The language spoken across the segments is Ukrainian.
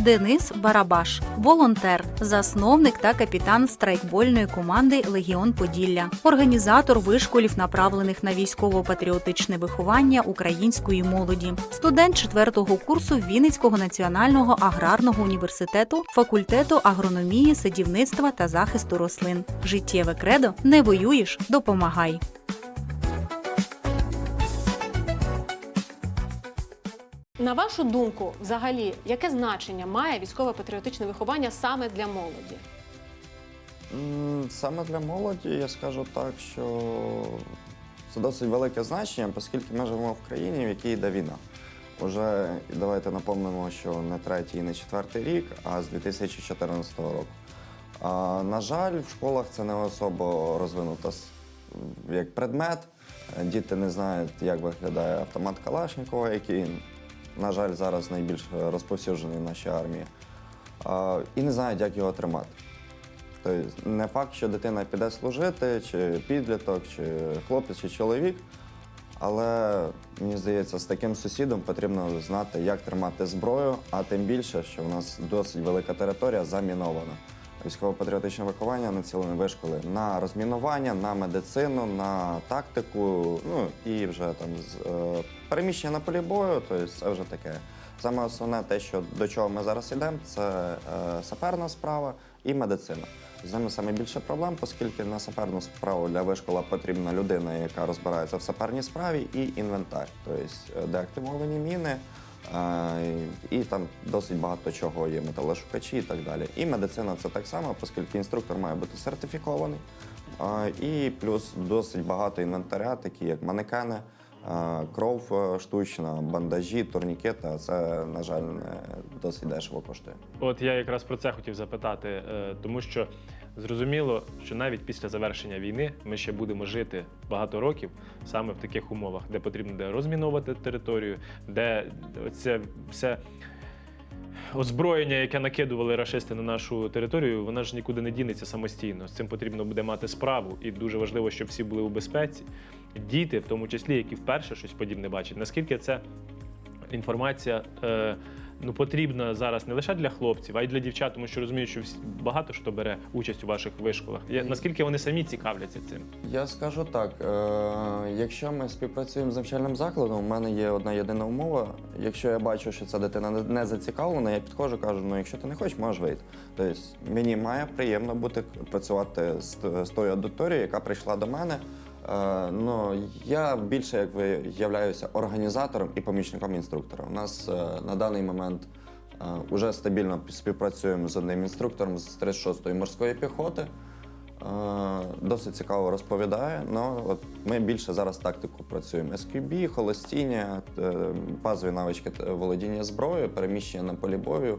Денис Барабаш, волонтер, засновник та капітан страйкбольної команди Легіон Поділля, організатор вишколів, направлених на військово-патріотичне виховання української молоді, студент четвертого курсу Вінницького національного аграрного університету, факультету агрономії, садівництва та захисту рослин. Життєве кредо не воюєш, допомагай. На вашу думку, взагалі, яке значення має військово-патріотичне виховання саме для молоді? Саме для молоді я скажу так, що це досить велике значення, оскільки ми живемо в країні, в якій йде війна. Уже давайте напомнимо, що не третій не четвертий рік, а з 2014 року. А, на жаль, в школах це не особо розвинуто як предмет. Діти не знають, як виглядає автомат Калашникова, який, на жаль, зараз найбільш розповсюджений в нашій армії. І не знають, як його тримати. Тобто не факт, що дитина піде служити, чи підліток, чи хлопець, чи чоловік. Але мені здається, з таким сусідом потрібно знати, як тримати зброю, а тим більше, що в нас досить велика територія замінована. Військово-патріотичне виховання націлені вишколи на розмінування, на медицину, на тактику, ну і вже там з е, переміщення на полі бою, тобто це вже таке. Саме основне те, що до чого ми зараз йдемо, це е, саперна справа і медицина. З ними саме більше проблем, оскільки на саперну справу для вишкола потрібна людина, яка розбирається в саперній справі, і інвентар, тобто деактивовані міни. е, І там досить багато чого є, металошукачі і так далі. І медицина це так само, оскільки інструктор має бути сертифікований. Е, І плюс досить багато інвентаря, такі як манекени, кров е, штучна, бандажі, турнікети. Це, на жаль, досить дешево коштує. От я якраз про це хотів запитати, е, тому що зрозуміло, що навіть після завершення війни ми ще будемо жити багато років саме в таких умовах, де потрібно де розміновувати територію, де це все. Озброєння, яке накидували рашисти на нашу територію, вона ж нікуди не дінеться самостійно. З цим потрібно буде мати справу, і дуже важливо, щоб всі були у безпеці. Діти, в тому числі, які вперше щось подібне бачать. Наскільки це інформація е, ну, потрібна зараз не лише для хлопців, а й для дівчат, тому що розумію, що всі, багато хто бере участь у ваших вишколах. Я, наскільки вони самі цікавляться цим? Я скажу так: е, якщо ми співпрацюємо з навчальним закладом, у мене є одна єдина умова. Якщо я бачу, що ця дитина не- не зацікавлена, я підходжу, кажу: ну якщо ти не хочеш, можеш вийти. Тобто мені має приємно бути працювати з, з тою аудиторією, яка прийшла до мене. Е, ну, я більше як ви являюся організатором і помічником інструктора. У нас е, на даний момент е, уже стабільно співпрацюємо з одним інструктором з 36-ї морської піхоти. Е, Досить цікаво розповідає. Ну от ми більше зараз тактику працюємо. SQB, холостіння, е, базові навички е, володіння зброєю, переміщення на полі бою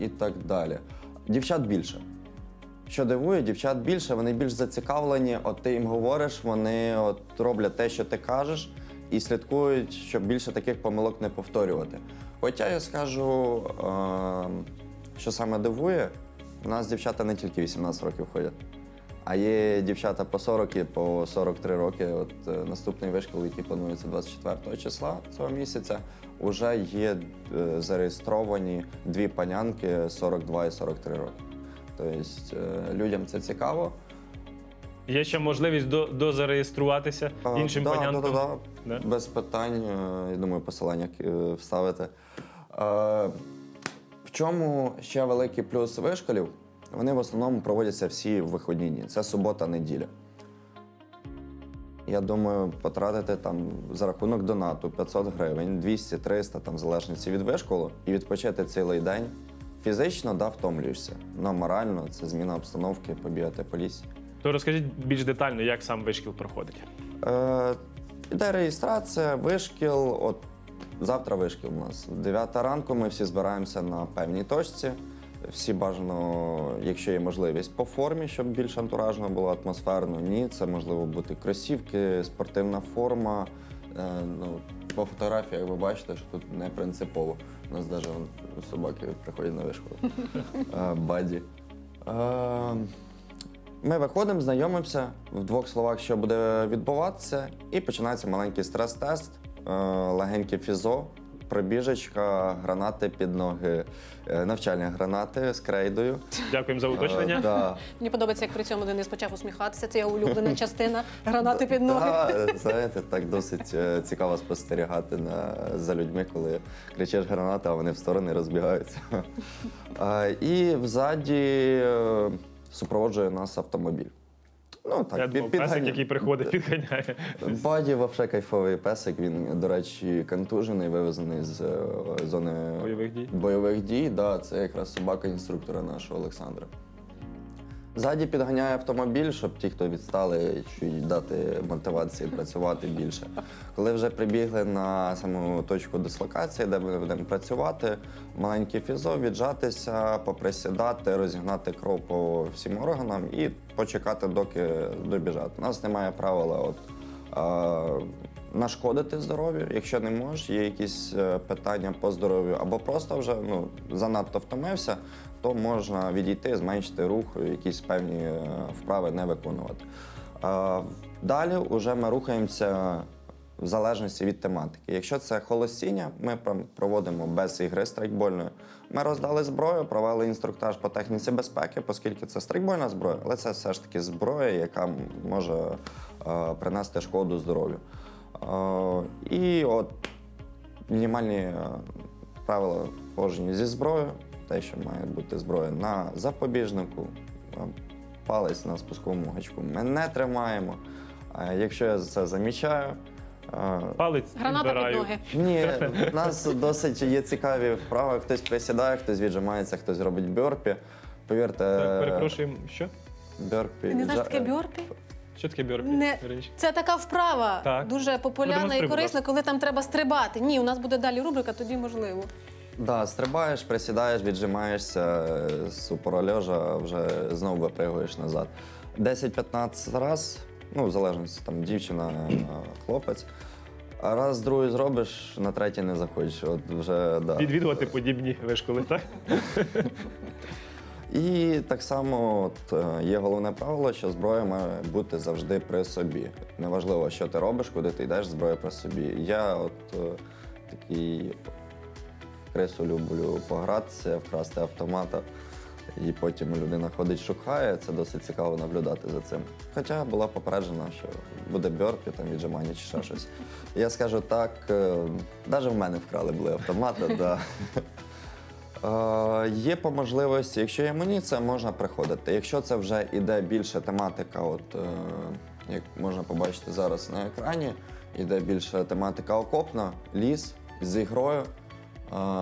і так далі. Дівчат більше. Що дивує, дівчат більше, вони більш зацікавлені. От ти їм говориш, вони от роблять те, що ти кажеш, і слідкують, щоб більше таких помилок не повторювати. Хоча я скажу, е, що саме дивує, у нас дівчата не тільки 18 років ходять, а є дівчата по 40 і по 43 роки. От е, наступний вишкіл, який планується 24 числа цього місяця, вже є е, зареєстровані дві панянки 42 і 43 роки. Тобто людям це цікаво. Є ще можливість до, дозареєструватися А, іншим да, панянкам? Да, да, Да? да. Без питань, е, я думаю, посилання е, вставити. В чому ще великий плюс вишколів? Вони в основному проводяться всі в вихідні дні. Це субота, неділя. Я думаю, потратити там за рахунок донату 500 гривень, 200, 300, там, в залежності від вишколу, і відпочити цілий день. Фізично да, втомлюєшся, але морально це зміна обстановки, побігати по лісі. То розкажіть більш детально, як сам вишкіл проходить. Е, Іде реєстрація, вишкіл. От завтра вишкіл у нас. 9 ранку ми всі збираємося на певній точці. Всі бажано, якщо є можливість, по формі, щоб більш антуражно було атмосферно. Ні, це можливо бути кросівки, спортивна форма. Е, ну, по фотографіях ви бачите, що тут не принципово. У нас навіть собаки приходять на вишколу. Е, Баді. Е, ми виходимо, знайомимося в двох словах, що буде відбуватися, і починається маленький стрес-тест, е, легеньке фізо, пробіжечка, гранати під ноги, е, навчальні гранати з крейдою. Дякуємо за уточнення. Е, да. Мені подобається, як при цьому Денис почав усміхатися. Це його улюблена частина гранати під ноги. Та, знаєте, так досить е, цікаво спостерігати на, за людьми, коли кричиш гранати, а вони в сторони розбігаються. А, і взаді е, супроводжує нас автомобіль. Ну, так, Я під- думав, песик, підганя- який приходить, підганяє. Баді взагалі кайфовий песик. Він, до речі, контужений, вивезений з е, зони Бойових дій. бойових дій. Да, це якраз собака інструктора нашого Олександра. Ззаді підганяє автомобіль, щоб ті, хто відстали, чуть дати мотивації працювати більше. Коли вже прибігли на саму точку дислокації, де ми будемо працювати, маленький фізо, віджатися, поприсідати, розігнати кров по всім органам і почекати, доки добіжать. У нас немає правила от, е, нашкодити здоров'ю, якщо не можеш, є якісь е, питання по здоров'ю, або просто вже ну, занадто втомився, то можна відійти, зменшити рух, якісь певні е, вправи не виконувати. Е, Далі вже ми рухаємося в залежності від тематики. Якщо це холостіння, ми проводимо без ігри страйкбольної. Ми роздали зброю, провели інструктаж по техніці безпеки, оскільки це страйкбольна зброя, але це все ж таки зброя, яка може е, принести шкоду здоров'ю. Е, і от мінімальні е, правила положені зі зброєю, те, що має бути зброя на запобіжнику, е, палець на спусковому гачку ми не тримаємо. Е, Якщо я це замічаю, Палець Граната під відбираю. ноги. ні, в нас досить є цікаві вправи. Хтось присідає, хтось віджимається, хтось робить бьорпі. Повірте, Так, Перепрошуємо, що? бьорпі. Ти не знаєш таке бьорпі? Що таке бьорпі? Не-? Це така вправа Так. дуже популярна і корисна, коли там треба стрибати. Ні, у нас буде далі рубрика, тоді можливо. Да, стрибаєш, присідаєш, віджимаєшся е, з упорольожа, вже знову випригуєш назад. 10-15 раз, ну, в залежності там дівчина, хлопець. А раз другий зробиш, на третій не захочеш. От вже, да. Відвідувати подібні вишколи, так? І так само от, е, є головне правило, що зброя має бути завжди при собі. Неважливо, що ти робиш, куди ти йдеш, зброя при собі. Я от е, такий в крису люблю погратися, вкрасти автомата, і потім людина ходить, шукає. Це досить цікаво наблюдати за цим. Хоча була попереджена, що буде бьорпі, там віджимання чи ще щось. Я скажу так, навіть в мене вкрали були автомати. Да. Е, Є по можливості, якщо є амуніція, можна приходити. Якщо це вже іде більше тематика, от е, як можна побачити зараз на екрані, іде більше тематика окопна, ліс з ігрою.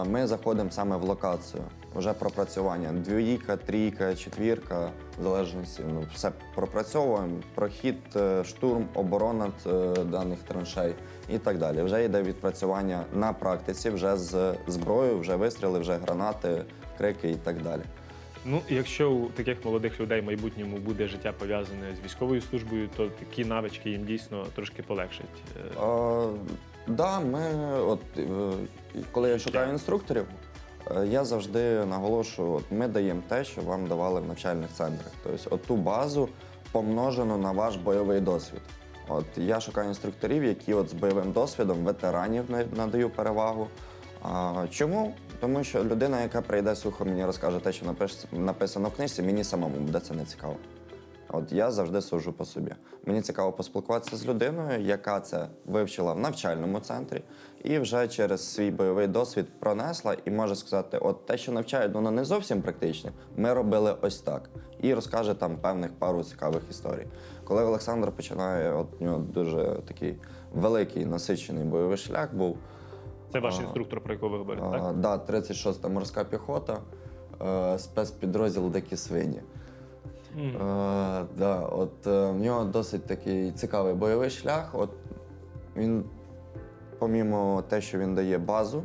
Ми заходимо саме в локацію. Вже пропрацювання. Двійка, трійка, четвірка, в залежності. Ну, все пропрацьовуємо. Прохід, е, штурм, оборона е, даних траншей і так далі. Вже йде відпрацювання на практиці, вже з зброєю, вже вистріли, вже гранати, крики і так далі. Ну, якщо у таких молодих людей в майбутньому буде життя пов'язане з військовою службою, то такі навички їм дійсно трошки полегшать. Е, да, ми, от, е, коли я шукаю інструкторів, е, я завжди наголошую, от, ми даємо те, що вам давали в навчальних центрах. Тобто ту базу помножену на ваш бойовий досвід. От я шукаю інструкторів, які от з бойовим досвідом ветеранів надаю перевагу. А, чому? Тому що людина, яка прийде сухо, мені розкаже те, що написано в книжці, мені самому буде це не цікаво. От я завжди суджу по собі. Мені цікаво поспілкуватися з людиною, яка це вивчила в навчальному центрі, і вже через свій бойовий досвід пронесла і може сказати: от те, що навчають, воно не зовсім практичне. Ми робили ось так. І розкаже там певних пару цікавих історій. Коли Олександр починає, от у нього дуже такий великий насичений бойовий шлях був. Це ваш а, інструктор, про якого ви говорите, А, так? да, 36-та морська піхота, е, спецпідрозділ Дикі свині. М. Е, да, от е, в нього досить такий цікавий бойовий шлях. От він, помімо те, що він дає базу е,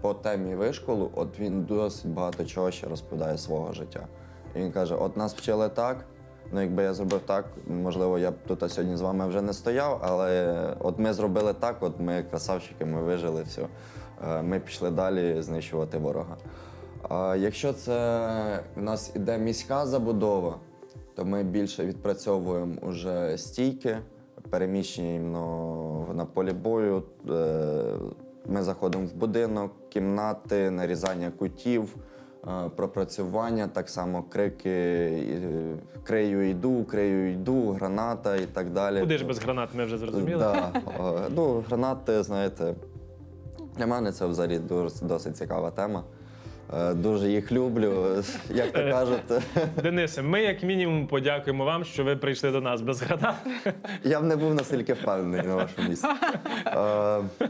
по темі вишколу, от він досить багато чого ще розповідає свого життя. І він каже: от нас вчили так. Ну, якби я зробив так, можливо, я б тут сьогодні з вами вже не стояв, але от ми зробили так, от ми красавчики, ми вижили, все. Ми пішли далі знищувати ворога. А якщо це у нас іде міська забудова, то ми більше відпрацьовуємо уже стійки, переміщення іменно на полі бою, е, Ми заходимо в будинок, кімнати, нарізання кутів, е, пропрацювання, так само крики, крию йду, крию йду, граната і так далі. Куди ж без гранат, ми вже зрозуміли. Да. Ну, гранати, знаєте, для мене це взагалі досить цікава тема. Е, Дуже їх люблю. Як то кажуть, Денисе, ми як мінімум подякуємо вам, що ви прийшли до нас без гранат. я б не був настільки впевнений на вашому місці. Е,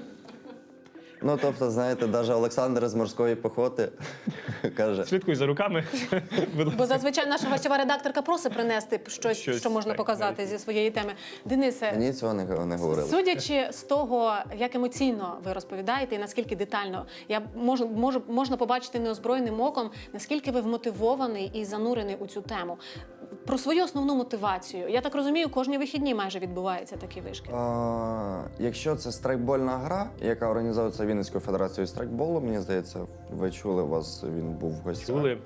Ну, тобто, знаєте, навіть Олександр з морської піхоти каже: Слідкуй за руками. Бо зазвичай наша гостєва редакторка просить принести щось, Щось, що можна так, показати навіть. зі своєї теми. Денисе, мені цього не, не говорили. Судячи з того, як емоційно ви розповідаєте, і наскільки детально я можу, можу можна побачити неозброєним оком, наскільки ви вмотивований і занурений у цю тему. Про свою основну мотивацію. Я так розумію, кожні вихідні майже відбувається такий вишкіл. А, якщо це страйкбольна гра, яка організовується Вінницькою федерацією страйкболу, мені здається, ви чули вас, він був в гостях. Чули.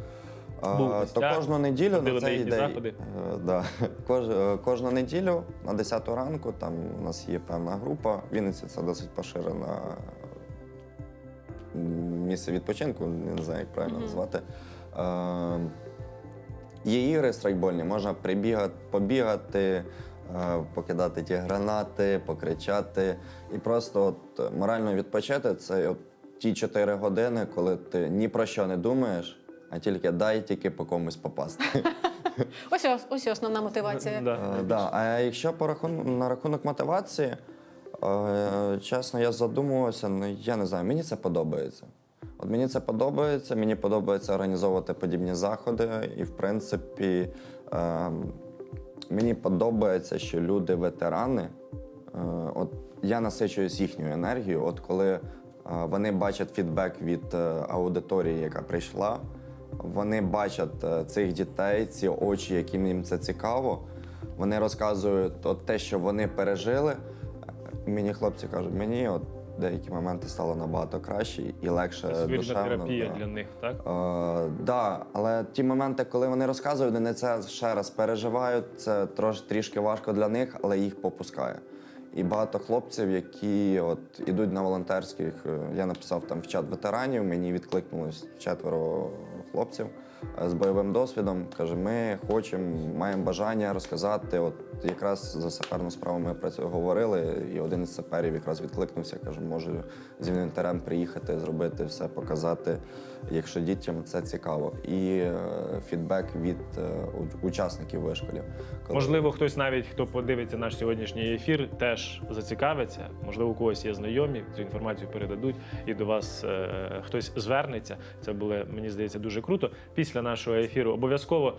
А, Був в то кожну неділю на цей заходи. Е, да. Кож, е, кожну неділю на 10 ранку там у нас є певна група. В Вінниці це досить поширена місце відпочинку, не знаю, як правильно Мгм. назвати. Е, Є ігри страйкбольні, можна прибігати, побігати, е, покидати ті гранати, покричати. І просто от морально відпочити це от ті 4 години, коли ти ні про що не думаєш, а тільки дай тільки по комусь попасти. Ось ось, основна мотивація. Да. Е. А якщо по на рахунок мотивації, е, чесно, я задумувався, ну я не знаю, мені це подобається. Мені це подобається, мені подобається організовувати подібні заходи, і в принципі е, мені подобається, що люди ветерани. Е, от я насичуюсь їхньою енергією. От коли е, вони бачать фідбек від е, аудиторії, яка прийшла, вони бачать е, цих дітей, ці очі, яким їм це цікаво. Вони розказують от те, що вони пережили. Мені хлопці кажуть, мені от деякі моменти стало набагато краще і легше Це душевно. терапія да. для них, так? Е, да, але ті моменти, коли вони розказують, вони це ще раз переживають. Це трош, трішки важко для них, але їх попускає. І багато хлопців, які от ідуть на волонтерських, е, я написав там в чат ветеранів, мені відкликнулось четверо хлопців з бойовим досвідом. Каже, ми хочемо, маємо бажання розказати. От якраз за саперну справу ми про це говорили, і один із саперів якраз відкликнувся. каже, можу з інвентарем приїхати, зробити все, показати, якщо дітям це цікаво. І е, фідбек від е, учасників вишколів. Коли- Можливо, хтось навіть хто подивиться наш сьогоднішній ефір, теж зацікавиться. Можливо, у когось є знайомі, цю інформацію передадуть, і до вас е, хтось звернеться. Це було, мені здається, дуже круто. Після нашого ефіру обов'язково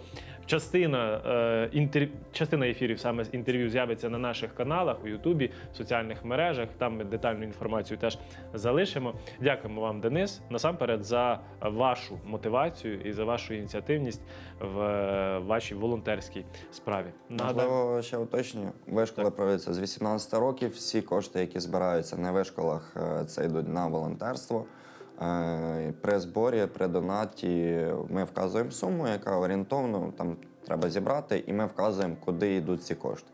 частина, е, інтер... частина ефірів саме з інтерв'ю з'явиться на наших каналах у Ютубі, в соціальних мережах. Там ми детальну інформацію теж залишимо. Дякуємо вам, Денис, насамперед за вашу мотивацію і за вашу ініціативність в е, вашій волонтерській справі. Нагадаю, Можливо, ще уточнюю. Вишколи проводяться з 18 років. Всі кошти, які збираються на вишколах, е, це йдуть на волонтерство. Е, При зборі, при донаті ми вказуємо суму, яка орієнтовно там треба зібрати, і ми вказуємо, куди йдуть ці кошти.